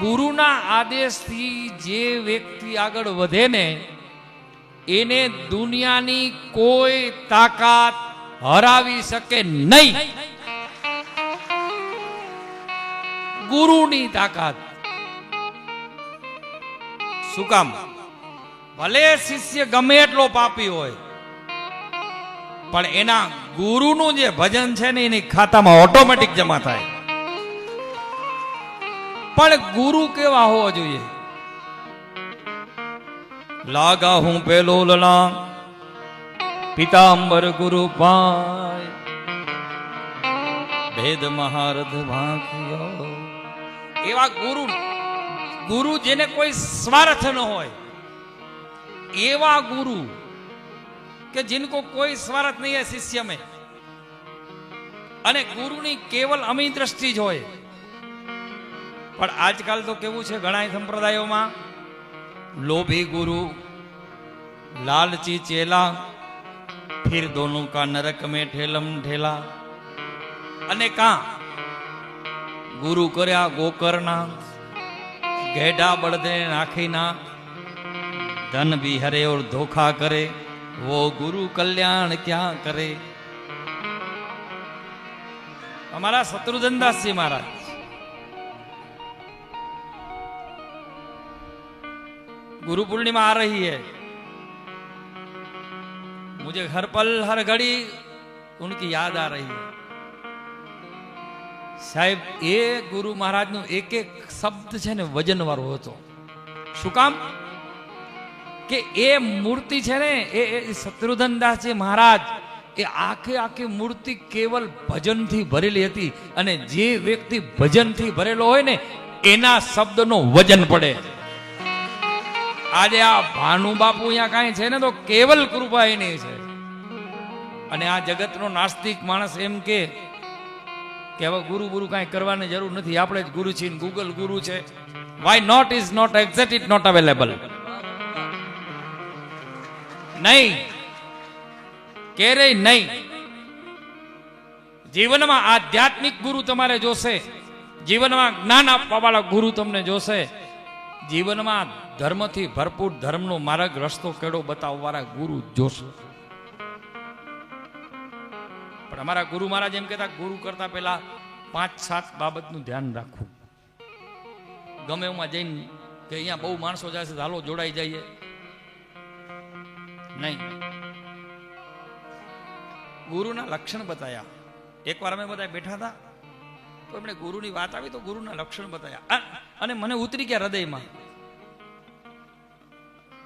ગુરુના આદેશથી જે વ્યક્તિ આગળ વધે ને, એને દુનિયાની કોઈ તાકાત હરાવી શકે નહીં. ગુરુની તાકાત. શું કામ? ભલે શિષ્ય ગમે એટલો પાપી હોય, પણ એના ગુરુનું જે ભજન છે ને, એની ખાતામાં ઓટોમેટિક જમા થાય. પણ ગુરુ કેવા હોવા જોઈએ? લાગા હું પેલો લલા પિતાંબર ગુરુ ભાઈ. ભેદ મહારથ વાંખ્યો એવા ગુરુ ગુરુ જેને કોઈ સ્વાર્થ ન હોય, એવા ગુરુ કે જેનકો કોઈ સ્વાર્થ નહીં હે શિષ્ય મેં અને ગુરુની કેવલ અમી દ્રષ્ટિ જ હોય. પણ આજકાલ તો કેવું છે ઘણા સંપ્રદાયોમાં? લોભી ગુરુ, લાલચી ચેલા, ફિર દોનું કા નરક મેં ઠેલમ ઠેલા. અને કા? ગુરુ કર્યા ગોકરના ગેડા બળદે નાખીના ધન બી હરે ઓર ધોખા કરે, વો ગુરુ કલ્યાણ ક્યાં કરે? અમારા શત્રુધનદાસજી મહારાજ गुरु पूर्णिमा आ रही है मुझे हर पल हर घड़ी उनकी याद आ रही है સાહેબ એ ગુરુ મહારાજનો એક એક શબ્દ છે ને વજનવાળો હતો શું કામ કે એ મૂર્તિ છે ને એ એ શત્રુધનદાસજી મહારાજ એ આખે આખી મૂર્તિ કેવલ ભજનથી ભરેલી હતી અને જે વ્યક્તિ ભજનથી ભરેલો હોય ને એના શબ્દનો વજન પડે આજે આ ભાનુ બાપુ અહીંયા કાંઈ છે ને તો કેવલ કૃપા એની છે. અને આ જગતનો નાસ્તિક માણસ એમ કે કે હવે ગુરુ ગુરુ કાંઈ કરવાની જરૂર નથી. આપણે જ ગુરુ છીએ ગૂગલ ગુરુ છે. Why not is not exact it not available નહીં. ક્યારે નહીં. જીવનમાં આધ્યાત્મિક ગુરુ તમારે જોશે. જીવનમાં જ્ઞાન આપવા વાળા ગુરુ તમને જોશે. જીવનમાં ધર્મથી ભરપૂર ધર્મનો માર્ગ રસ્તો કેળો બતાવવાના ગુરુ જોશે. પણ અમારા ગુરુ મહારાજ એમ કહેતા, ગુરુ કરતા પહેલા પાંચ સાત બાબતનું ધ્યાન રાખવું. ગમે એમાં જઈને કે અહીંયા બહુ માણસો જાય છે હાલો જોડાઈ જઈએ. નહીં. ગુરુના લક્ષણ બતાયા. એકવાર અમે બધા બેઠા હતા એમણે ગુરુની વાત આવી તો ગુરુના લક્ષણ બતાવ્યા અને મને ઉતરી ગયા હૃદયમાં.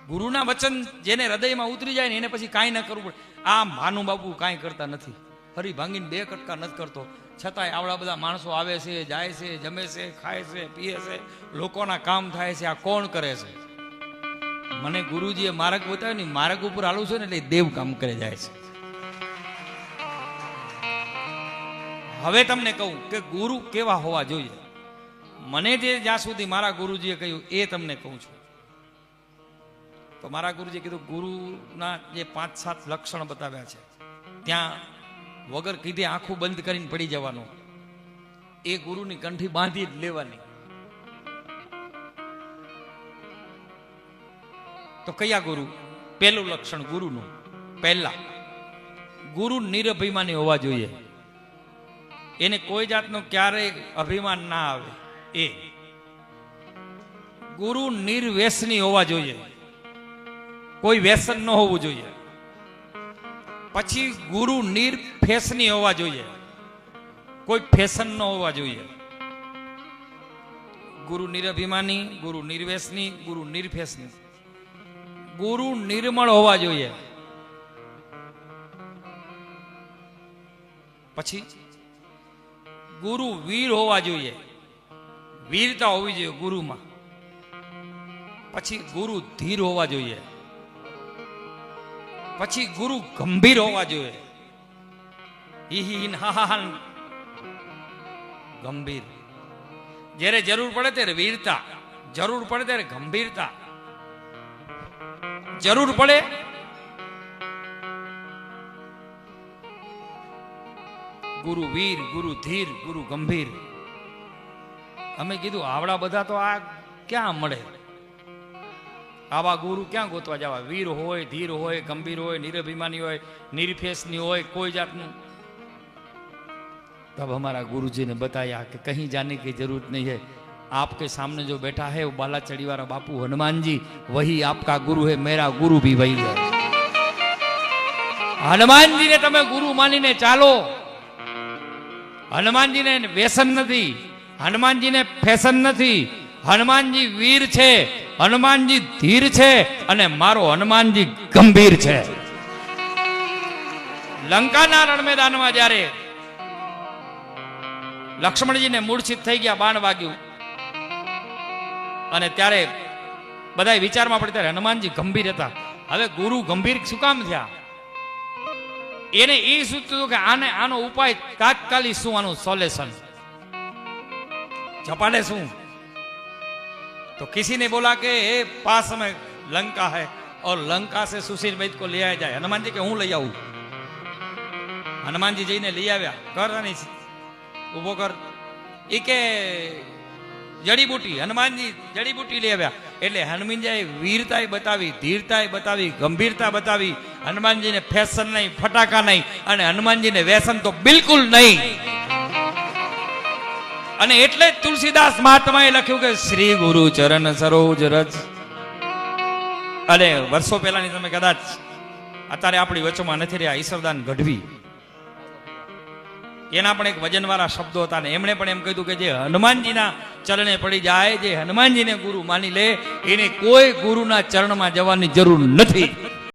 ગુરુના વચન જેને હૃદયમાં ઉતરી જાય ને એને પછી કાંઈ ન કરવું પડે. આ માનું બાપુ કાંઈ કરતા નથી. ફરી ભાંગીને બે કટકા નથી કરતો. છતાંય આવડા બધા માણસો આવે છે, જાય છે, જમે છે, ખાય છે, પીએ છે. લોકોના કામ થાય છે. આ કોણ કરે છે? મને ગુરુજીએ માર્ગ બતાવ્યો ને, માર્ગ ઉપર હાલું છે ને એટલે દેવ કામ કરે જાય છે. હવે તમને કહું કે ગુરુ કેવા હોવા જોઈએ? મને જે જ્યાં સુધી મારા ગુરુજીએ કહ્યું, એ તમને કહું છું. તો મારા ગુરુજીએ કીધું, ગુરુના જે પાંચ સાત લક્ષણ બતાવ્યા છે, ત્યાં વગર કીધે આંખું બંધ કરીને પડી જવાનું. એ ગુરુની કંઠી બાંધી જ લેવાની. તો કયા ગુરુ? પહેલું લક્ષણ ગુરુનું. પહેલા. ગુરુ નિરભિમાની હોવા જોઈએ. એને કોઈ જાતનું ક્યારેય અભિમાન ના આવે. એ. ગુરુ નિર્વ્યસની હોવા જોઈએ. કોઈ વ્યસન ન હોવું જોઈએ. પછી ગુરુ નિર્ફેસની હોવા જોઈએ. કોઈ ફેશન ન હોવા જોઈએ. ગુરુ નિરભિમાની, ગુરુ નિર્વેશની ગુરુ નિર્ફેસની. ગુરુ નિર્મળ હોવા જોઈએ. પછી? ગુરુ વીર હોવા જોઈએ. વીરતા હોવી જોઈએ ગુરુમાં. પછી ગુરુ ધીર હોવા જોઈએ. પછી ગુરુ ગંભીર હોવા જોઈએ. ગંભીર. જ્યારે જરૂર પડે ત્યારે વીરતા. જરૂર પડે ત્યારે ગંભીરતા. જરૂર પડે ગુરુ વીર ગુરુ ધીર ગુરુ ગંભીર અમે કીધું આવડા બધા તો આ ક્યાં મળે આવા ગુરુ ક્યાં ગોતવા જવા વીર હોય ધીર હોય ગંભીર હોય નિરભિમાની હોય નિર્ફેસની હોય કોઈ જાતનું तब हमारा गुरु जी ने बताया कि कहीं जाने की जरूरत नहीं है आपके सामने जो बैठा है वो बाला चढ़ी वाला बापू हनुमान जी वही आपका गुरु है मेरा गुरु भी वही है હનુમાનજી ને તમે ગુરુ માનીને ચાલો હનુમાનજીને વ્યસન નથી, હનુમાનજીને ફેશન નથી. હનુમાનજી વીર છે, હનુમાનજી ધીર છે અને મારો હનુમાનજી ગંભીર છે. લંકાના રણમેદાનમાં જ્યારે લક્ષ્મણજીને મૂળછિત થઈ ગયા, બાણ વાગ્યું, અને ત્યારે બધા વિચારમાં પડે ત્યારે હનુમાનજી ગંભીર હતા. હવે ગુરુ ગંભીર શું કામ થયા? એને એ સૂચતું હતું કે આને આનો ઉપાય તાત્કાલિક શું આનું સોલ્યુશન झपाटे શું तो किसी ने बोला कि ए पास में लंका है और लंका से सुशील वैद को ले आया जाए हनुमान जी के હું લઈ આવું હનુમાનજી જઈને લઈ આવ્યા કર નહીં ઊભો કર એ કે જડીબુટી હનુમાનજી જડીબુટી લઈ આવ્યા. એટલે હનુમાનજીએ વીરતાએ બતાવી ધીરતાએ બતાવી, ગંભીરતા બતાવી. હનુમાનજીને ફેશન નહીં, ફટાકા નહીં, અને હનુમાનજીને વ્યસન તો બિલકુલ નહીં. અને એટલે જ તુલસીદાસ મહાત્માએ લખ્યું કે શ્રી ગુરુ ચરણ સરોજ રજ. અને વર્ષો પહેલાની તમે કદાચ, અત્યારે આપણી વચમાં નથી રહ્યા ઈશ્વરદાન ગઢવી. એના પણ એક વજનવાળા શબ્દો હતા ને એમણે પણ એમ કીધું કે જે હનુમાનજીના ચરણે પડી જાય, જે હનુમાનજીને ગુરુ માની લે, એને કોઈ ગુરુના ચરણમાં જવાની જરૂર નથી.